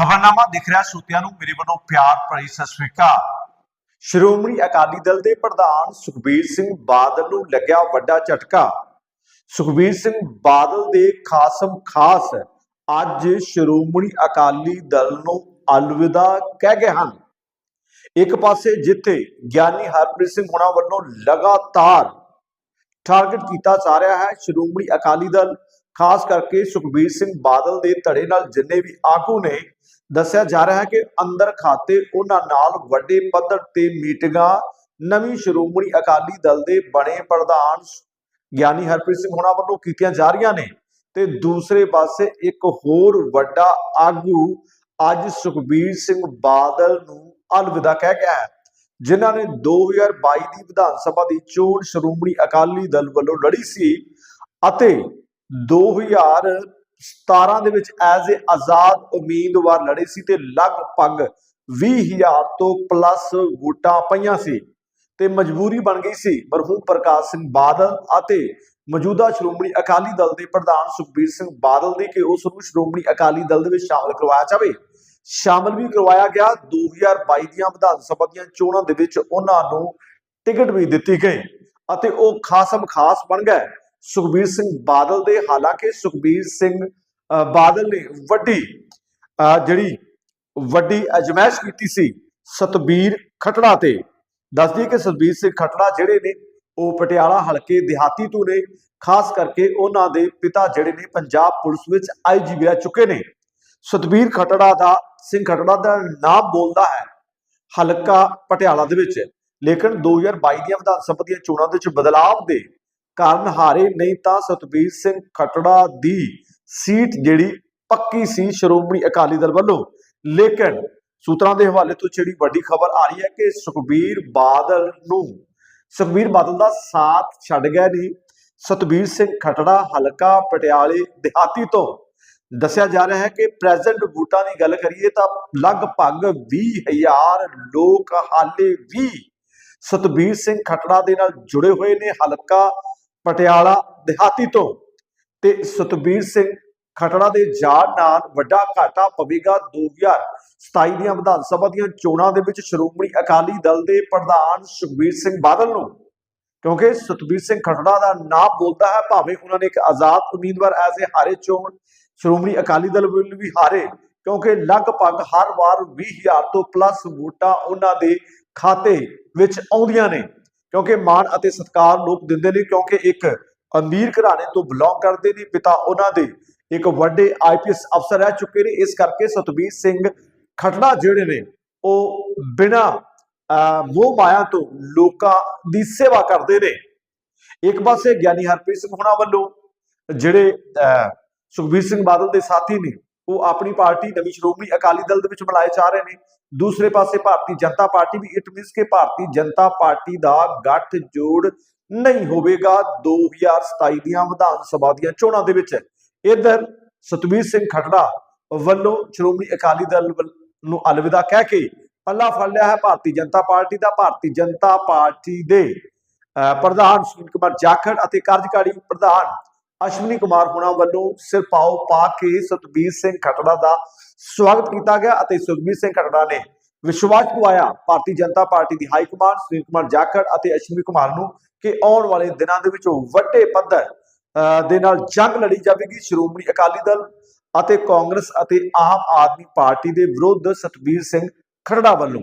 ਖਬਰਨਾਮਾ ਦਿਖ ਰਿਹਾ ਸੂਤਿਆਂ ਨੂੰ, ਮੇਰੇ ਵੱਲੋਂ ਪਿਆਰ ਭਰੀ ਸਤਿ ਸ੍ਰੀ ਅਕਾਲ। ਸ਼੍ਰੋਮਣੀ ਅਕਾਲੀ ਦਲ ਦੇ ਪ੍ਰਧਾਨ ਸੁਖਬੀਰ ਸਿੰਘ ਬਾਦਲ ਨੂੰ ਲੱਗਿਆ ਵੱਡਾ ਝਟਕਾ। ਸੁਖਬੀਰ ਸਿੰਘ ਬਾਦਲ ਦੇ ਖਾਸਮ ਖਾਸ ਅੱਜ ਸ਼੍ਰੋਮਣੀ ਅਕਾਲੀ ਦਲ ਨੂੰ ਅਲਵਿਦਾ ਕਹਿ ਗਏ ਹਨ। ਇੱਕ ਪਾਸੇ ਜਿੱਥੇ ਗਿਆਨੀ ਹਰਪ੍ਰੀਤ ਸਿੰਘ ਹੁਣਾਂ ਵੱਲੋਂ ਲਗਾਤਾਰ ਟਾਰਗੇਟ ਕੀਤਾ ਜਾ ਰਿਹਾ ਹੈ, ਸ਼੍ਰੋਮਣੀ ਅਕਾਲੀ ਦਲ, ਖਾਸ ਕਰਕੇ ਸੁਖਬੀਰ ਸਿੰਘ ਬਾਦਲ ਦੇ ਧੜੇ ਨਾਲ ਜਿੰਨੇ ਵੀ ਆਗੂ ਨੇ ਦੱਸਿਆ ਜਾ ਰਿਹਾ ਹੈ ਕਿ ਅੰਦਰ ਖਾਤੇ ਉਹਨਾਂ ਨਾਲ ਵੱਡੇ ਪੱਧਰ ਤੇ ਮੀਟਿੰਗਾਂ, ਨਵੀਂ ਸ਼੍ਰੋਮਣੀ ਅਕਾਲੀ ਦਲ ਦੇ ਬਣੇ ਪ੍ਰਧਾਨ ਗਿਆਨੀ ਹਰਪ੍ਰੀਤ ਸਿੰਘ ਹੁਣਾਂ ਵੱਲੋਂ ਕੀਤੀਆਂ ਜਾ ਰਹੀਆਂ ਨੇ ਤੇ ਦੂਸਰੇ ਪਾਸੇ ਇੱਕ ਹੋਰ ਵੱਡਾ ਆਗੂ ਅੱਜ ਸੁਖਬੀਰ ਸਿੰਘ ਬਾਦਲ ਨੂੰ ਅਲਵਿਦਾ ਕਹਿ ਗਿਆ ਹੈ, ਜਿਨ੍ਹਾਂ ਨੇ 2022 ਦੀ ਵਿਧਾਨ ਸਭਾ ਦੀ ਚੋਣ ਸ਼੍ਰੋਮਣੀ ਅਕਾਲੀ ਦਲ ਵੱਲੋਂ ਲੜੀ ਸੀ ਅਤੇ 2017 ਦੇ ਵਿੱਚ ਐਜ਼ ਅ ਆਜ਼ਾਦ ਉਮੀਦਵਾਰ ਲੜੇ ਸੀ ਤੇ ਲਗਭਗ 20000 ਤੋਂ ਪਲੱਸ ਵੋਟਾਂ ਪਈਆਂ ਸੀ ਤੇ ਮਜਬੂਰੀ ਬਣ ਗਈ ਸੀ। ਮਰਹੂਮ ਪ੍ਰਕਾਸ਼ ਸਿੰਘ ਬਾਦਲ ਅਤੇ ਮੌਜੂਦਾ ਸ਼੍ਰੋਮਣੀ ਅਕਾਲੀ ਦਲ ਦੇ ਪ੍ਰਧਾਨ ਸੁਖਬੀਰ ਸਿੰਘ ਬਾਦਲ ਦੀ ਕਿ ਉਸ ਨੂੰ ਸ਼੍ਰੋਮਣੀ ਅਕਾਲੀ ਦਲ ਦੇ ਵਿੱਚ ਸ਼ਾਮਲ ਕਰਵਾਇਆ ਜਾਵੇ। ਸ਼ਾਮਲ ਵੀ ਕਰਵਾਇਆ ਗਿਆ। 2022 ਦੀਆਂ ਵਿਧਾਨ ਸਭਾ ਦੀਆਂ ਚੋਣਾਂ ਦੇ ਵਿੱਚ ਉਹਨਾਂ ਨੂੰ ਟਿਕਟ ਵੀ ਦਿੱਤੀ ਗਈ ਅਤੇ ਉਹ ਖਾਸਮ ਖਾਸ ਬਣ ਗਏ। ਸੁਖਬੀਰ ਸਿੰਘ ਬਾਦਲ ਦੇ ਹਾਲਾਂਕਿ ਸੁਖਬੀਰ ਸਿੰਘ ਬਾਦਲ ਨੇ ਵੱਡੀ ਅ, ਜਿਹੜੀ ਵੱਡੀ ਅਜਮਾਇਸ਼ ਕੀਤੀ ਸੀ ਸਤਬੀਰ ਖਟੜਾ ਤੇ। ਦੱਸਦੀ ਕਿ ਸਤਬੀਰ ਸਿੰਘ ਖਟੜਾ ਜਿਹੜੇ ਨੇ ਉਹ ਪਟਿਆਲਾ ਹਲਕੇ ਦਿਹਾਤੀ ਤੋਂ ਨੇ ਖਾਸ ਕਰਕੇ ਉਹਨਾਂ ਦੇ ਪਿਤਾ ਜਿਹੜੇ ਨੇ ਪੰਜਾਬ ਪੁਲਿਸ ਵਿੱਚ ਆਈਜੀਪੀ ਰਹਿ ਚੁੱਕੇ ਨੇ। ਸਤਬੀਰ ਖਟੜਾ ਦਾ ਸਿੰਘ ਖਟੜਾ ਦਾ ਨਾਮ ਬੋਲਦਾ ਹੈ ਹਲਕਾ ਪਟਿਆਲਾ ਦੇ ਵਿੱਚ। ਲੇਕਿਨ 2022 ਦੀਆਂ ਵਿਧਾਨ ਸਭਾ ਦੀਆਂ ਚੋਣਾਂ ਦੇ ਵਿੱਚ ਬਦਲਾਵ ਦੇ ਕਾਰਨ ਹਾਰੇ ਨਹੀਂ ਤਾਂ ਸਤਬੀਰ ਸਿੰਘ ਖਟੜਾ ਦੀ ਸੀਟ ਜਿਹੜੀ ਪੱਕੀ ਸੀ ਸ਼੍ਰੋਮਣੀ ਅਕਾਲੀ ਦਲ ਵੱਲੋਂ। ਲੇਕਿਨ ਸੂਤਰਾਂ ਦੇ ਹਵਾਲੇ ਤੋਂ ਜਿਹੜੀ ਵੱਡੀ ਖਬਰ ਆ ਰਹੀ ਹੈ ਕਿ ਸੁਖਬੀਰ ਬਾਦਲ ਨੂੰ ਸੁਖਬੀਰ ਬਾਦਲ ਦਾ ਸਾਥ ਛੱਡ ਗਏ ਨੇ ਸਤਬੀਰ ਸਿੰਘ ਖਟੜਾ ਹਲਕਾ ਪਟਿਆਲੇ ਦਿਹਾਤੀ ਤੋਂ ਦੱਸਿਆ ਜਾ ਰਿਹਾ ਹੈ ਕਿ ਪ੍ਰੈਜ਼ੈਂਟ ਵੋਟਾਂ ਦੀ ਗੱਲ ਕਰੀਏ ਤਾਂ ਲਗਭਗ 20000 ਲੋਕ ਹਾਲੇ ਵੀ ਸਤਬੀਰ ਸਿੰਘ ਖਟੜਾ ਦੇ ਨਾਲ ਜੁੜੇ ਹੋਏ ਨੇ। ਹਲਕਾ ਪਟਿਆਲਾ ਦਿਹਾਤੀ ਤੋਂ ਤੇ ਸਤਬੀਰ ਸਿੰਘ ਖਟੜਾ ਦੇ ਜਾਣ ਨਾਲ ਵੱਡਾ ਘਾਟਾ ਪਵੇਗਾ 2027 ਦੀਆਂ ਵਿਧਾਨ ਸਭਾ ਦੀਆਂ ਚੋਣਾਂ ਦੇ ਵਿੱਚ ਸ਼੍ਰੋਮਣੀ ਅਕਾਲੀ ਦਲ ਦੇ ਪ੍ਰਧਾਨ ਸੁਖਬੀਰ ਸਿੰਘ ਬਾਦਲ ਨੂੰ। ਕਿਉਂਕਿ ਸਤਬੀਰ ਸਿੰਘ ਖਟੜਾ ਦਾ ਨਾਮ ਬੋਲਦਾ ਹੈ, ਭਾਵੇਂ ਉਹਨਾਂ ਨੇ ਇੱਕ ਆਜ਼ਾਦ ਉਮੀਦਵਾਰ ਐਜ਼ ਏ ਹਾਰੇ ਚੋਣ, ਸ਼੍ਰੋਮਣੀ ਅਕਾਲੀ ਦਲ ਵੱਲ ਵੀ ਹਾਰੇ, ਕਿਉਂਕਿ ਲਗਭਗ ਹਰ ਵਾਰ 20000 ਤੋਂ ਪਲੱਸ ਵੋਟਾਂ ਉਹਨਾਂ ਦੇ ਖਾਤੇ ਵਿੱਚ ਆਉਂਦੀਆਂ ਨੇ। ਕਿਉਂਕਿ ਮਾਣ ਅਤੇ ਸਤਿਕਾਰ ਲੋਕ ਦਿੰਦੇ ਨੇ ਕਿਉਂਕਿ ਇੱਕ ਅਮੀਰ ਘਰਾਣੇ ਤੋਂ ਬਿਲੋਂਗ ਕਰਦੇ ਨੇ ਪਿਤਾ ਉਹਨਾਂ ਦੇ ਇੱਕ ਵੱਡੇ ਆਈਪੀਐਸ ਅਫਸਰ ਰਹਿ ਚੁੱਕੇ ਨੇ। ਇਸ ਕਰਕੇ ਸਤਬੀਰ ਸਿੰਘ ਖਟੜਾ ਜਿਹੜੇ ਨੇ ਉਹ ਬਿਨਾ ਮੋਹ ਮਾਇਆ ਤੋਂ ਲੋਕਾਂ ਦੀ ਸੇਵਾ ਕਰਦੇ ਨੇ। ਇੱਕ ਪਾਸੇ ਗਿਆਨੀ ਹਰਪ੍ਰੀਤ ਸਿੰਘ ਹੁਣਾਂ ਵੱਲੋਂ ਜਿਹੜੇ ਅਹ, ਸੁਖਬੀਰ ਸਿੰਘ ਬਾਦਲ ਦੇ ਸਾਥੀ ਨੇ ਉਹ ਆਪਣੀ ਪਾਰਟੀ ਨਵੀਂ ਸ਼੍ਰੋਮਣੀ ਅਕਾਲੀ ਦਲ ਦੇ ਵਿੱਚ ਮਿਲਾਏ ਜਾ ਰਹੇ ਨੇ। ਦੂਸਰੇ ਪਾਸੇ ਭਾਰਤੀ ਜਨਤਾ ਪਾਰਟੀ ਵੀ ਇਟ ਮੀਨਸ ਕਿ ਭਾਰਤੀ ਜਨਤਾ ਪਾਰਟੀ ਦਾ ਗੱਠ ਜੋੜ ਨਹੀਂ ਹੋਵੇਗਾ। 2027 ਦੀਆਂ ਵਿਧਾਨ ਸਭਾ ਦੀਆਂ ਚੋਣਾਂ ਦੇ ਵਿੱਚ ਇਧਰ ਸਤਵੀਰ ਸਿੰਘ ਖਟੜਾ ਵੱਲੋਂ ਸ਼੍ਰੋਮਣੀ ਅਕਾਲੀ ਦਲ ਵੱਲ- ਨੂੰ ਅਲਵਿਦਾ ਕਹਿ ਕੇ ਪੱਲਾ ਫੜ ਲਿਆ ਹੈ। ਭਾਰਤੀ ਜਨਤਾ ਪਾਰਟੀ ਦਾ ਭਾਰਤੀ ਜਨਤਾ ਪਾਰਟੀ ਦੇ ਅਹ, ਪ੍ਰਧਾਨ ਸੁਨੀਲ ਕੁਮਾਰ ਜਾਖੜ ਅਤੇ ਕਾਰਜਕਾਰੀ ਪ੍ਰਧਾਨ ਅਸ਼ਵਨੀ ਕੁਮਾਰ ਹੁਣਾਂ ਵੱਲੋਂ ਸਿਰ ਪਾ ਕੇ ਸਤਬੀਰ ਸਿੰਘ ਖਟੜਾ ਦਾ ਸਵਾਗਤ ਕੀਤਾ ਗਿਆ ਅਤੇ ਸੁਖਬੀਰ ਸਿੰਘ ਖਟੜਾ ਨੇ ਵਿਸ਼ਵਾਸ ਦਵਾਇਆ। ਭਾਰਤੀ ਜਨਤਾ ਪਾਰਟੀ ਦੀ ਹਾਈ ਕਮਾਂਡ ਸੁਨੀਲ ਕੁਮਾਰ ਜਾਖੜ ਅਤੇ ਅਸ਼ਵਨੀ ਕੁਮਾਰ ਨੂੰ ਕਿ ਆਉਣ ਵਾਲੇ ਦਿਨਾਂ ਦੇ ਵਿੱਚ ਉਹ ਵੱਡੇ ਪੱਧਰ ਅਹ, ਦੇ ਨਾਲ ਜੰਗ ਲੜੀ ਜਾਵੇਗੀ। ਸ਼੍ਰੋਮਣੀ ਅਕਾਲੀ ਦਲ ਅਤੇ ਕਾਂਗਰਸ ਅਤੇ ਆਮ ਆਦਮੀ ਪਾਰਟੀ ਦੇ ਵਿਰੁੱਧ ਸਤਬੀਰ ਸਿੰਘ ਖਰੜਾ ਵੱਲੋਂ